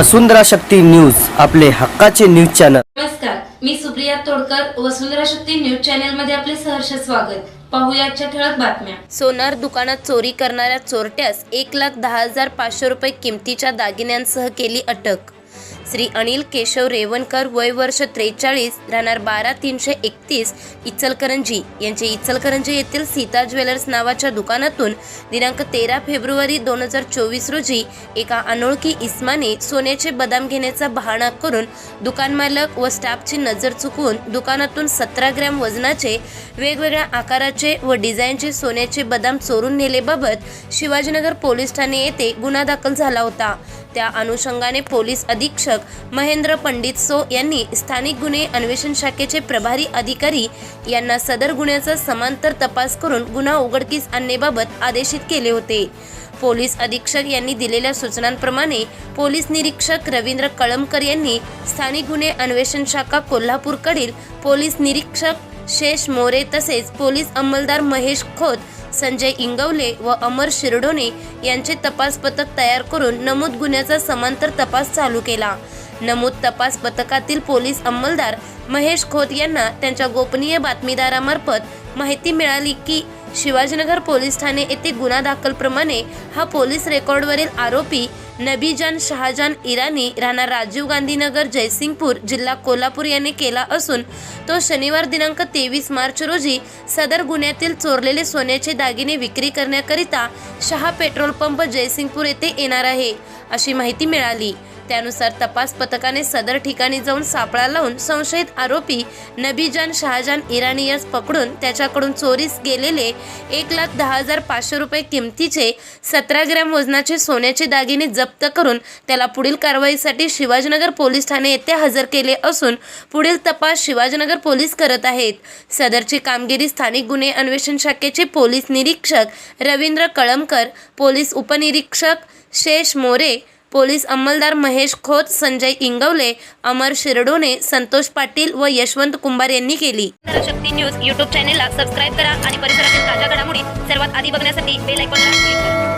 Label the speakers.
Speaker 1: वसुंधरा Shakti news आपले हक्काचे news channel.
Speaker 2: नमस्कार मी सुप्रिया तोडकर वसुंधरा शक्ती न्यूज चॅनलमध्ये आपले सहर्ष स्वागत. पाहूया आजच्या ठळक बातम्या. सोनार दुकानात चोरी करणाऱ्या चोरट्यास एक लाख दहा हजार पाचशे रुपये किमतीच्या दागिन्यांसह केली अटक. श्री अनिल केशव रेवणकर वय वर्ष त्रेचाळीस राहणार बारा तीनशे एकतीस इचलकरंजी. यांचे इचलकरंजी येथील सीता ज्वेलर्स नावाच्या दुकानातून दिनांक तेरा फेब्रुवारी दोन हजार चोवीस रोजी एका अनोळखी इस्माने सोन्याचे बदाम घेण्याचा बहाणा करून दुकान मालक व स्टाफची नजर चुकवून दुकानातून सतरा ग्रॅम वजनाचे वेगवेगळ्या आकाराचे व डिझाईनचे सोन्याचे बदाम चोरून नेलेबाबत शिवाजीनगर पोलीस ठाणे येथे गुन्हा दाखल झाला होता. त्या अनुषंगाने पोलीस अधीक्षक महेंद्र पंडित सो यांनी स्थानिक गुन्हे अन्वेषण शाखेचे प्रभारी अधिकारी यांना सदर गुन्ह्याचा समांतर तपास करून गुन्हा उघडकीस आणण्याबाबत आदेशित केले होते. पोलीस अधीक्षक यांनी दिलेल्या सूचनांप्रमाणे पोलीस निरीक्षक रवींद्र कळमकर यांनी स्थानिक गुन्हे अन्वेषण शाखा कोल्हापूरकडील पोलीस निरीक्षक शेष मोरे तसेच पोलीस अंमलदार महेश खोत संजय इंगवले व अमर शिरडोने यांचे तपास पथक तयार करून नमूद गुन्ह्याचा समांतर तपास चालू केला. नमूद तपास पथकातील पोलीस अंमलदार महेश खोत यांना त्यांच्या गोपनीय बातमीदारामार्फत माहिती मिळाली की शिवाजीनगर पोलीस ठाणे येथे गुन्हा दाखलप्रमाणे हा पोलीस रेकॉर्डवरील आरोपी नबीजान शहाजान इराणी राहणार राजीव गांधीनगर जयसिंगपूर जिल्हा कोल्हापूर याने केला असून तो शनिवार दिनांक तेवीस मार्च रोजी सदर गुन्ह्यातील चोरलेले सोन्याचे दागिने विक्री करण्याकरिता शहा पेट्रोल पंप जयसिंगपूर येथे येणार आहे अशी माहिती मिळाली. त्यानुसार तपास पथकाने सदर ठिकाणी जाऊन सापळा लावून संशयित आरोपी नबीजान शहाजान इराणी यास पकडून त्याच्याकडून चोरीस गेलेले एक लाख दहा हजार पाचशे रुपये किमतीचे सतरा ग्रॅम वजनाचे सोन्याचे दागिने जप्त करून त्याला पुढील कारवाईसाठी शिवाजीनगर पोलीस ठाणे येथे हजर केले असून पुढील तपास शिवाजीनगर पोलीस करत आहेत. सदरची कामगिरी स्थानिक गुन्हे अन्वेषण शाखेचे पोलीस निरीक्षक रवींद्र कळमकर पोलीस उपनिरीक्षक शेष मोरे पोलीस अंमलदार महेश खोत संजय इंगवले अमर शिरडोने संतोष पाटील व यशवंत कुंभार यांनी केली.
Speaker 3: शक्ती न्यूज यूट्यूब चॅनेलला सबस्क्राईब करा आणि परिसरातील ताज्या घडामोडी सर्वात आधी बघण्यासाठी बेल आयकॉनला क्लिक करा.